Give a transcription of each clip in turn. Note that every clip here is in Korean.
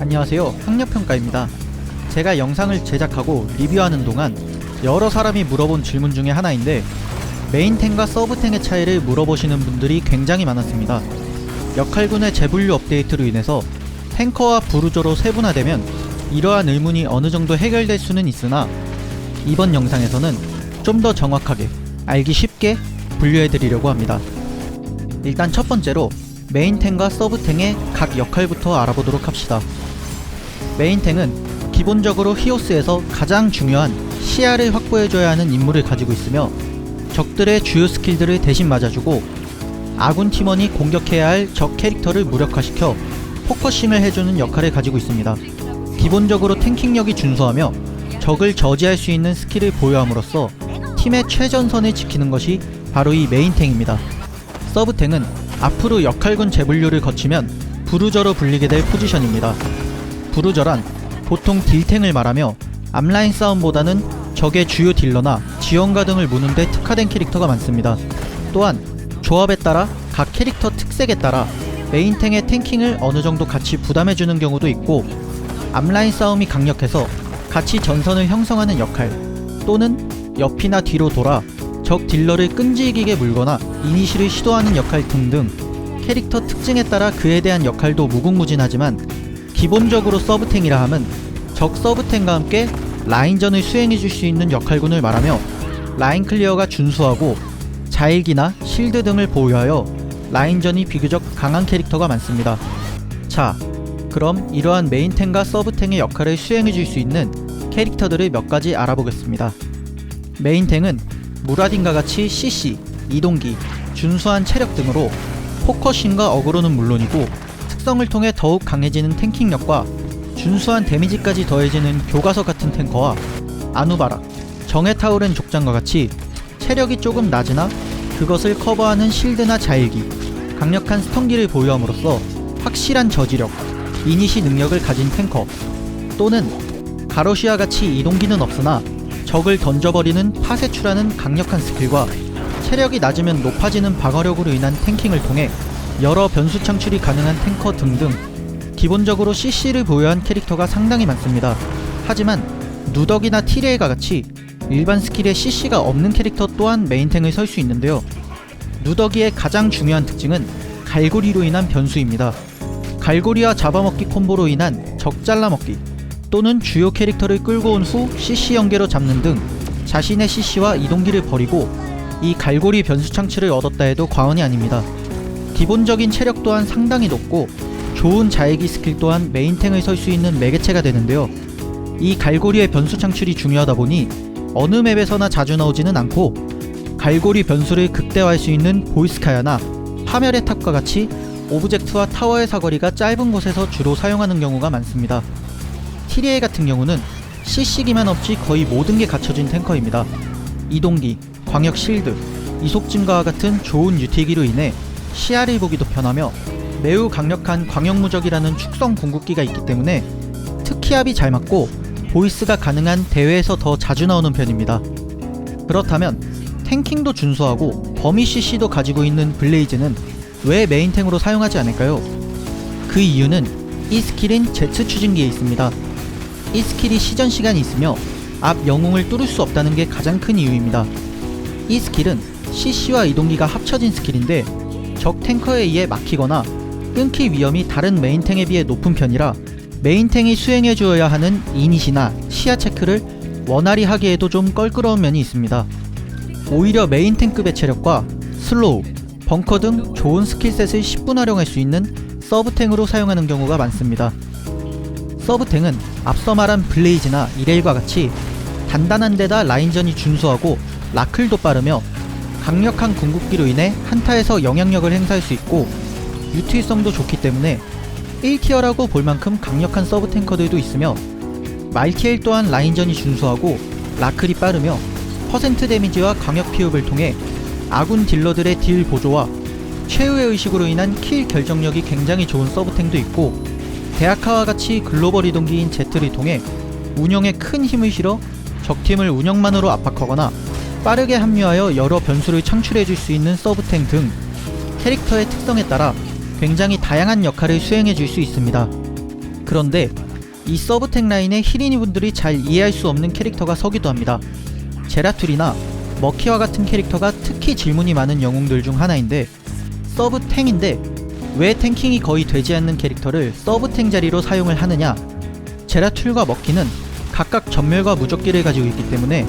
안녕하세요. 학력평가입니다. 제가 영상을 제작하고 리뷰하는 동안 여러 사람이 물어본 질문 중에 하나인데 메인탱과 서브탱의 차이를 물어보시는 분들이 굉장히 많았습니다. 역할군의 재분류 업데이트로 인해서 탱커와 부르저로 세분화되면 이러한 의문이 어느 정도 해결될 수는 있으나 이번 영상에서는 좀 더 정확하게 알기 쉽게 분류해드리려고 합니다. 일단 첫 번째로 메인탱과 서브탱의 각 역할부터 알아보도록 합시다. 메인탱은 기본적으로 히오스에서 가장 중요한 시야를 확보해줘야 하는 임무를 가지고 있으며 적들의 주요 스킬들을 대신 맞아주고 아군 팀원이 공격해야 할 적 캐릭터를 무력화시켜 포커싱을 해주는 역할을 가지고 있습니다. 기본적으로 탱킹력이 준수하며 적을 저지할 수 있는 스킬을 보유함으로써 팀의 최전선을 지키는 것이 바로 이 메인탱입니다. 서브탱은 앞으로 역할군 재분류를 거치면 부루저로 불리게 될 포지션입니다. 부루저란 보통 딜탱을 말하며 앞라인 싸움보다는 적의 주요 딜러나 지원가 등을 무는데 특화된 캐릭터가 많습니다. 또한 조합에 따라 각 캐릭터 특색에 따라 메인탱의 탱킹을 어느 정도 같이 부담해주는 경우도 있고 앞라인 싸움이 강력해서 같이 전선을 형성하는 역할 또는 옆이나 뒤로 돌아 적 딜러를 끈질기게 물거나 이니시를 시도하는 역할 등등 캐릭터 특징에 따라 그에 대한 역할도 무궁무진하지만 기본적으로 서브탱이라 함은 적 서브탱과 함께 라인전을 수행해줄 수 있는 역할군을 말하며 라인 클리어가 준수하고 자일기나 실드 등을 보유하여 라인전이 비교적 강한 캐릭터가 많습니다. 자, 그럼 이러한 메인탱과 서브탱의 역할을 수행해줄 수 있는 캐릭터들을 몇 가지 알아보겠습니다. 메인탱은 무라딘과 같이 CC, 이동기, 준수한 체력 등으로 포커싱과 어그로는 물론이고 특성을 통해 더욱 강해지는 탱킹력과 준수한 데미지까지 더해지는 교과서 같은 탱커와 아누바락, 정의 타오른 족장과 같이 체력이 조금 낮으나 그것을 커버하는 실드나 자일기, 강력한 스턴기를 보유함으로써 확실한 저지력, 이니시 능력을 가진 탱커 또는 가로시와 같이 이동기는 없으나 적을 던져버리는 파세추라는 강력한 스킬과 체력이 낮으면 높아지는 방어력으로 인한 탱킹을 통해 여러 변수 창출이 가능한 탱커 등등 기본적으로 CC를 보유한 캐릭터가 상당히 많습니다. 하지만 누덕이나 티레이가 같이 일반 스킬에 CC가 없는 캐릭터 또한 메인탱을 설 수 있는데요. 누더기의 가장 중요한 특징은 갈고리로 인한 변수입니다. 갈고리와 잡아먹기 콤보로 인한 적 잘라먹기 또는 주요 캐릭터를 끌고 온 후 CC 연계로 잡는 등 자신의 CC와 이동기를 버리고 이 갈고리 변수 창출을 얻었다 해도 과언이 아닙니다. 기본적인 체력 또한 상당히 높고 좋은 자액기 스킬 또한 메인탱을 설 수 있는 매개체가 되는데요. 이 갈고리의 변수 창출이 중요하다 보니 어느 맵에서나 자주 나오지는 않고 갈고리 변수를 극대화할 수 있는 보이스카야나 파멸의 탑과 같이 오브젝트와 타워의 사거리가 짧은 곳에서 주로 사용하는 경우가 많습니다. 티리에 같은 경우는 CC기만 없이 거의 모든 게 갖춰진 탱커입니다. 이동기, 광역 실드, 이속 증가와 같은 좋은 유틸기로 인해 시야를 보기도 편하며 매우 강력한 광역무적이라는 축성 궁극기가 있기 때문에 특히합이 잘 맞고 보이스가 가능한 대회에서 더 자주 나오는 편입니다. 그렇다면 탱킹도 준수하고 범위 CC도 가지고 있는 블레이즈는 왜 메인탱으로 사용하지 않을까요? 그 이유는 이 스킬인 제츠 추진기에 있습니다. 이 스킬이 시전 시간이 있으며 앞 영웅을 뚫을 수 없다는 게 가장 큰 이유입니다. 이 스킬은 CC와 이동기가 합쳐진 스킬인데 적 탱커에 의해 막히거나 끊길 위험이 다른 메인탱에 비해 높은 편이라 메인탱이 수행해 주어야 하는 이닛이나 시야 체크를 원활히 하기에도 좀 껄끄러운 면이 있습니다. 오히려 메인탱급의 체력과 슬로우, 벙커 등 좋은 스킬셋을 10분 활용할 수 있는 서브탱으로 사용하는 경우가 많습니다. 서브탱은 앞서 말한 블레이즈나 이레일과 같이 단단한 데다 라인전이 준수하고 라클도 빠르며 강력한 궁극기로 인해 한타에서 영향력을 행사할 수 있고 유틸성도 좋기 때문에 1티어라고 볼 만큼 강력한 서브 탱커들도 있으며 말티엘 또한 라인전이 준수하고 라클이 빠르며 퍼센트 데미지와 강력 피흡을 통해 아군 딜러들의 딜 보조와 최후의 의식으로 인한 킬 결정력이 굉장히 좋은 서브탱도 있고 대학카와 같이 글로벌 이동기인 제트를 통해 운영에 큰 힘을 실어 적팀을 운영만으로 압박하거나 빠르게 합류하여 여러 변수를 창출해 줄 수 있는 서브탱 등 캐릭터의 특성에 따라 굉장히 다양한 역할을 수행해 줄 수 있습니다. 그런데 이 서브텍 라인에 히리니 분들이 잘 이해할 수 없는 캐릭터가 서기도 합니다. 제라툴이나 머키와 같은 캐릭터가 특히 질문이 많은 영웅들 중 하나인데 서브탱인데 왜 탱킹이 거의 되지 않는 캐릭터를 서브탱 자리로 사용을 하느냐 제라툴과 머키는 각각 전멸과 무적기를 가지고 있기 때문에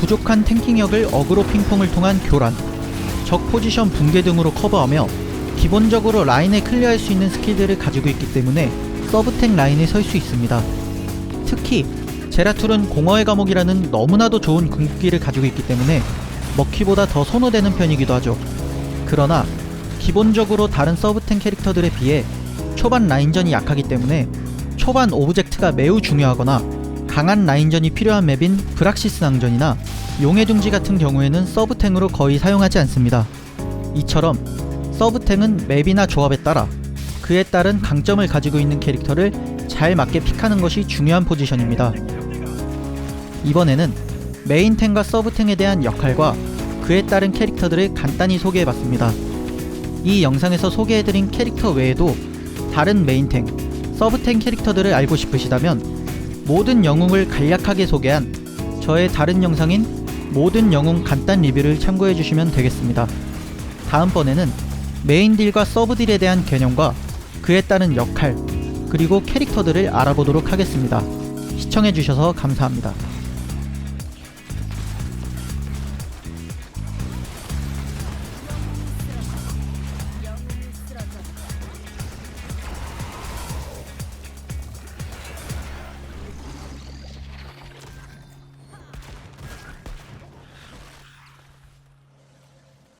부족한 탱킹력을 어그로 핑퐁을 통한 교란, 적 포지션 붕괴 등으로 커버하며 기본적으로 라인을 클리어할 수 있는 스킬들을 가지고 있기 때문에 서브탱 라인에 설 수 있습니다. 특히 제라툴은 공허의 감옥이라는 너무나도 좋은 궁극기를 가지고 있기 때문에 머키보다 더 선호되는 편이기도 하죠. 그러나 기본적으로 다른 서브탱 캐릭터들에 비해 초반 라인전이 약하기 때문에 초반 오브젝트가 매우 중요하거나 강한 라인전이 필요한 맵인 브락시스 낭전이나 용의 둥지 같은 경우에는 서브탱으로 거의 사용하지 않습니다. 이처럼 서브탱은 맵이나 조합에 따라 그에 따른 강점을 가지고 있는 캐릭터를 잘 맞게 픽하는 것이 중요한 포지션입니다. 이번에는 메인탱과 서브탱에 대한 역할과 그에 따른 캐릭터들을 간단히 소개해봤습니다. 이 영상에서 소개해드린 캐릭터 외에도 다른 메인탱, 서브탱 캐릭터들을 알고 싶으시다면 모든 영웅을 간략하게 소개한 저의 다른 영상인 모든 영웅 간단 리뷰를 참고해주시면 되겠습니다. 다음번에는 메인 딜과 서브 딜에 대한 개념과 그에 따른 역할, 그리고 캐릭터들을 알아보도록 하겠습니다. 시청해주셔서 감사합니다.